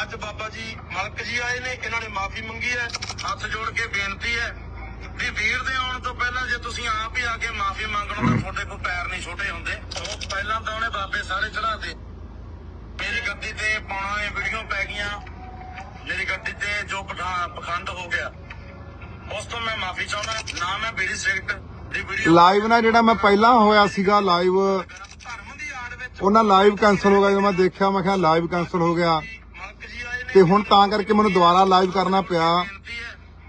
ਅੱਜ ਬਾਬਾ ਜੀ ਮਲਕ ਜੀ ਆਏ ਨੇ ਇਹਨਾਂ ਨੇ ਮਾਫੀ ਮੰਗੀ ਹੈ ਹੱਥ ਜੋੜ ਕੇ ਬੇਨਤੀ ਹੈ ਵੀ ਵੀਰ ਦੇ ਆਉਣ ਤੋਂ ਪਹਿਲਾਂ ਜੇ ਤੁਸੀਂ ਆਪ ਹੀ ਆ ਕੇ ਮਾਫੀ ਮੰਗਣੋ ਤਾਂ ਤੁਹਾਡੇ ਕੋਲ ਪੈਰ ਨਹੀਂ ਛੋਟੇ ਹੁੰਦੇ ਸੋ ਪਹਿਲਾਂ ਤਾਂ ਉਹਨੇ ਬਾਬੇ ਸਾਰੇ ਚੜਾਤੇ ਮੇਰੀ ਗੱਦੀ ਤੇ ਪਾਉਣਾ ਇਹ ਵੀਡੀਓ ਪੈ ਗਈਆਂ। ਮੇਰੀ ਗੱਦੀ ਤੇ ਜੋ ਪਖੰਡ ਹੋ ਗਿਆ। ਉਸ ਤੋਂ ਮੈਂ ਮਾਫੀ ਚਾਹੁੰਦਾ ਨਾ ਮੈਂ ਬੀੜੀ ਸਿਗਰਟ ਦੀ ਵੀਡੀਓ ਲਾਈਵ ਨਾ ਜਿਹੜਾ ਮੈਂ ਪਹਿਲਾਂ ਹੋਇਆ ਸੀਗਾ ਲਾਈਵ ਉਹਨਾਂ ਲਾਈਵ ਕੈਨਸਲ ਹੋ ਗਿਆ ਜਦੋਂ ਮੈਂ ਦੇਖਿਆ ਮੈਂ ਕਿਹਾ ਲਾਈਵ ਕੈਨਸਲ ਹੋ ਗਿਆ। ਤੇ ਹੁਣ ਤਾਂ ਕਰਕੇ ਮੈਨੂੰ ਦੁਬਾਰਾ ਲਾਈਵ ਕਰਨਾ ਪਿਆ।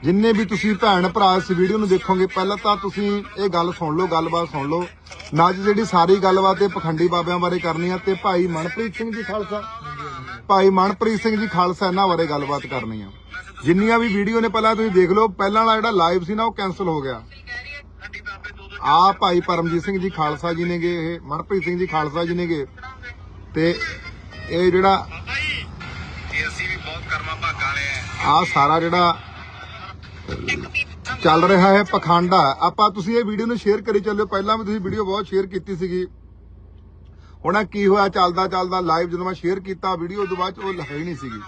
ਜਿੰਨੇ ਵੀ ਤੁਸੀਂ ਭੈਣ ਭਰਾ ਇਸ ਵੀਡੀਓ ਨੂੰ ਦੇਖੋਗੇ, ਪਹਿਲਾਂ ਤਾਂ ਤੁਸੀਂ ਇਹ ਗੱਲ ਸੁਣ ਲਓ, ਗੱਲਬਾਤ ਸੁਣ ਲਓ। ਨਾ ਜਿਹੜੀ ਸਾਰੀ ਗੱਲਬਾਤ ਇਹ ਪਖੰਡੀ ਬਾਬਿਆਂ ਬਾਰੇ ਕਰਨੀ ਆ, ਤੇ ਭਾਈ ਮਨਪ੍ਰੀਤ ਸਿੰਘ ਜੀ ਖਾਲਸਾ। ਭਾਈ ਮਨਪ੍ਰੀਤ ਸਿੰਘ ਜੀ ਖਾਲਸਾ ਇਹਨਾਂ ਬਾਰੇ ਗੱਲਬਾਤ ਕਰਨੀ ਆ। ਜਿੰਨੀਆਂ ਵੀ ਵੀਡੀਓ ਨੇ ਪਹਿਲਾਂ ਤੁਸੀਂ ਦੇਖ ਲਓ, ਪਹਿਲਾਂ ਵਾਲਾ ਜਿਹੜਾ ਲਾਈਵ ਸੀ ਨਾ, ਉਹ ਕੈਨਸਲ ਹੋ ਗਿਆ। ਆ ਭਾਈ ਪਰਮਜੀਤ ਸਿੰਘ ਜੀ ਖਾਲਸਾ ਜੀ ਨੇਗੇ, ਇਹ ਮਨਪ੍ਰੀਤ ਸਿੰਘ ਜੀ ਖਾਲਸਾ ਜੀ ਨੇਗੇ। ਤੇ ਇਹ ਜਿਹੜਾ ਆ। ਆ ਸਾਰਾ ਜਿਹੜਾ ਚੱਲ ਰਿਹਾ ਹੈ ਪਖੰਡ ਆ। ਆਪਾਂ ਤੁਸੀਂ ਇਹ ਵੀਡੀਓ ਨੂੰ ਸ਼ੇਅਰ ਕਰੀ ਚੱਲਿਓ। ਪਹਿਲਾਂ ਵੀ ਤੁਸੀਂ ਵੀਡੀਓ ਬਹੁਤ ਸ਼ੇਅਰ ਕੀਤੀ ਸੀਗੀ। ਹੁਣ ਆਹ ਕੀ ਹੋਇਆ? ਚੱਲਦਾ ਚੱਲਦਾ ਲਾਈਵ ਜਦੋਂ ਮੈਂ ਸ਼ੇਅਰ ਕੀਤਾ ਵੀਡੀਓ ਤੋਂ ਬਾਅਦ ਉਹ ਹੈ ਹੀ ਨਹੀਂ ਸੀਗੀ।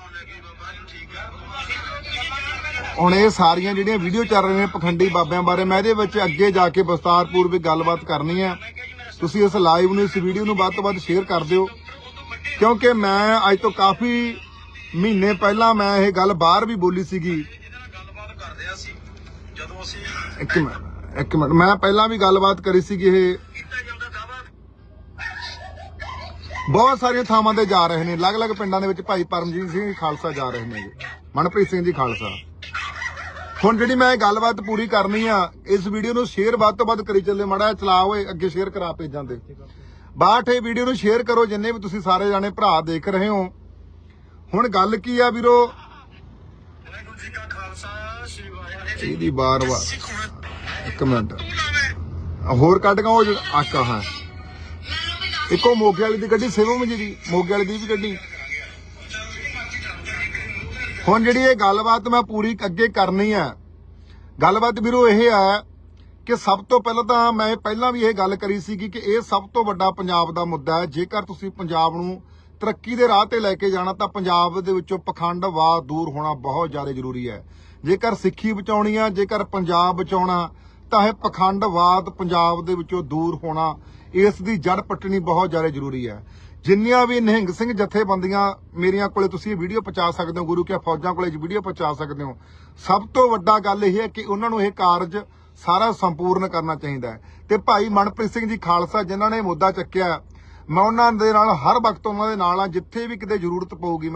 ਹੁਣ ਇਹ ਸਾਰੀਆਂ ਜਿਹੜੀਆਂ ਵੀਡੀਓ ਚੱਲ ਰਹੀਆਂ ਨੇ ਪਖੰਡੀ ਬਾਬਿਆਂ ਬਾਰੇ ਮੈਂ ਇਹਦੇ ਵਿੱਚ ਅੱਗੇ ਜਾ ਕੇ ਵਿਸਤਾਰਪੂਰਵਕ ਗੱਲਬਾਤ ਕਰਨੀ ਹੈ। ਤੁਸੀਂ ਇਸ ਲਾਈਵ ਨੂੰ ਇਸ ਵੀਡੀਓ ਨੂੰ ਵੱਧ ਤੋਂ ਵੱਧ ਸ਼ੇਅਰ ਕਰ ਦਿਓ। ਕਿਉਂਕਿ ਮੈਂ ਅੱਜ ਤੋਂ ਕਾਫੀ ਮਹੀਨੇ ਪਹਿਲਾਂ ਮੈਂ ਇਹ ਗੱਲ ਬਾਹਰ ਵੀ ਬੋਲੀ ਸੀਗੀ। ਗੱਲਬਾਤ ਕਰਦੇ ਆ ਸੀ ਜਦੋਂ ਅਸੀਂ ਇੱਕ ਮਿੰਟ ਇੱਕ ਮਿੰਟ। ਮੈਂ ਪਹਿਲਾਂ ਵੀ ਗੱਲਬਾਤ ਕਰੀ ਸੀਗੀ ਇਹ। ਬਹੁਤ ਸਾਰੀਆਂ ਥਾਵਾਂ ਤੇ ਜਾ ਰਹੇ ਨੇ। ਅਲੱਗ-ਅਲੱਗ ਪਿੰਡਾਂ ਦੇ ਵਿੱਚ ਭਾਈ ਪਰਮਜੀਤ ਸਿੰਘ ਖਾਲਸਾ ਜਾ ਰਹੇ ਨੇ। ਮਨਪ੍ਰੀਤ ਸਿੰਘ ਜੀ ਖਾਲਸਾ। ਹੁਣ ਜਿਹੜੀ ਮੈਂ ਗੱਲਬਾਤ ਪੂਰੀ ਕਰਨੀ ਆ, ਇਸ ਵੀਡੀਓ ਨੂੰ ਸ਼ੇਅਰ ਵੱਧ ਤੋਂ ਵੱਧ ਕਰੀ ਚੱਲੇ। ਮੜਾ ਚਲਾ ਹੋਏ, ਅੱਗੇ ਸ਼ੇਅਰ ਕਰਾ ਪੇਜਾਂ ਤੇ। ਬਾਠ ਇਹ ਵੀਡੀਓ ਨੂੰ ਸ਼ੇਅਰ ਕਰੋ, ਜਿੰਨੇ ਵੀ ਤੁਸੀਂ ਸਾਰੇ ਜਾਣੇ ਭਰਾ ਦੇਖ ਰਹੇ ਹੋ। ਹੁਣ ਗੱਲ ਕੀ ਆ ਵੀਰੋ? ਵਾਹਿਗੁਰੂ ਜੀ ਕਾ ਖਾਲਸਾ ਸ੍ਰੀ ਵਾਹਿਗੁਰੂ ਜੀ ਇਹਦੀ ਬਾਰ ਬਾਰ ਸਿੱਖ ਹੁਣ ਇੱਕ ਮਿੰਟ। ਹੋਰ ਕੱਢ ਗਾ ਉਹ ਆਕਾ ਹੈ। ਇੱਕੋ ਮੋਗੇ ਵਾਲੀ ਦੀ ਗੱਡੀ ਸੇਵਮ ਜੀ ਦੀ ਮੋਗੇ ਵਾਲੀ ਦੀ ਵੀ ਗੱਡੀ। ਹੁਣ ਜਿਹੜੀ ਇਹ ਗੱਲਬਾਤ ਮੈਂ ਪੂਰੀ ਅੱਗੇ ਕਰਨੀ ਆ ਗੱਲਬਾਤ ਵੀਰੋ ਇਹ ਆ ਕਿ ਸਭ ਤੋਂ ਪਹਿਲਾਂ ਤਾਂ ਮੈਂ ਪਹਿਲਾਂ ਵੀ ਇਹ ਗੱਲ ਕਰੀ ਸੀਗੀ ਕਿ ਇਹ ਸਭ ਤੋਂ ਵੱਡਾ ਪੰਜਾਬ ਦਾ ਮੁੱਦਾ ਹੈ। ਜੇਕਰ ਤੁਸੀਂ ਪੰਜਾਬ ਨੂੰ ਤਰੱਕੀ ਦੇ ਰਾਹ ਤੇ ਲੈ ਕੇ ਜਾਣਾ ਤਾਂ ਪੰਜਾਬ ਦੇ ਵਿੱਚੋਂ ਪਖੰਡਵਾਦ ਦੂਰ ਹੋਣਾ ਬਹੁਤ ਜ਼ਿਆਦਾ ਜ਼ਰੂਰੀ ਹੈ। ਜੇਕਰ ਸਿੱਖੀ ਬਚਾਉਣੀ ਆ, ਜੇਕਰ ਪੰਜਾਬ ਬਚਾਉਣਾ, ਤਾਂ ਇਹ ਪਖੰਡਵਾਦ ਪੰਜਾਬ ਦੇ ਵਿੱਚੋਂ ਦੂਰ ਹੋਣਾ, ਇਸ ਦੀ ਜੜ ਪੱਟਣੀ ਬਹੁਤ ਜ਼ਿਆਦਾ ਜ਼ਰੂਰੀ ਹੈ। ਜਿੰਨੀਆਂ ਵੀ ਨਿਹੰਗ ਸਿੰਘ ਜਥੇਬੰਦੀਆਂ ਮੇਰੀਆਂ ਕੋਲੇ ਤੁਸੀਂ ਇਹ ਵੀਡੀਓ ਪਹੁੰਚਾ ਸਕਦੇ ਹੋ, ਗੁਰੂ ਕੇ ਫੌਜਾਂ ਕੋਲੇ ਇਹ ਵੀਡੀਓ ਪਹੁੰਚਾ ਸਕਦੇ ਹੋ, ਸਭ ਤੋਂ ਵੱਡਾ ਗੱਲ ਇਹ ਹੈ ਕਿ ਉਹਨਾਂ ਨੂੰ ਇਹ ਕਾਰਜ ਸਾਰਾ ਸੰਪੂਰਨ ਕਰਨਾ ਚਾਹੀਦਾ ਹੈ। ਤੇ ਭਾਈ ਮਨਪ੍ਰੀਤ ਸਿੰਘ ਜੀ ਖਾਲਸਾ, ਜਿਨ੍ਹਾਂ ਨੇ ਮੁੱਦਾ ਚੱਕਿਆ ਮੈਂ ਉਹਨਾਂ ਦੇ ਨਾਲ ਹਰ ਵਕਤ ਉਹਨਾਂ ਦੇ ਨਾਲ ਆ ਜਿੱਥੇ ਵੀ ਕਿਤੇ ਜ਼ਰੂਰਤ ਪਊਗੀ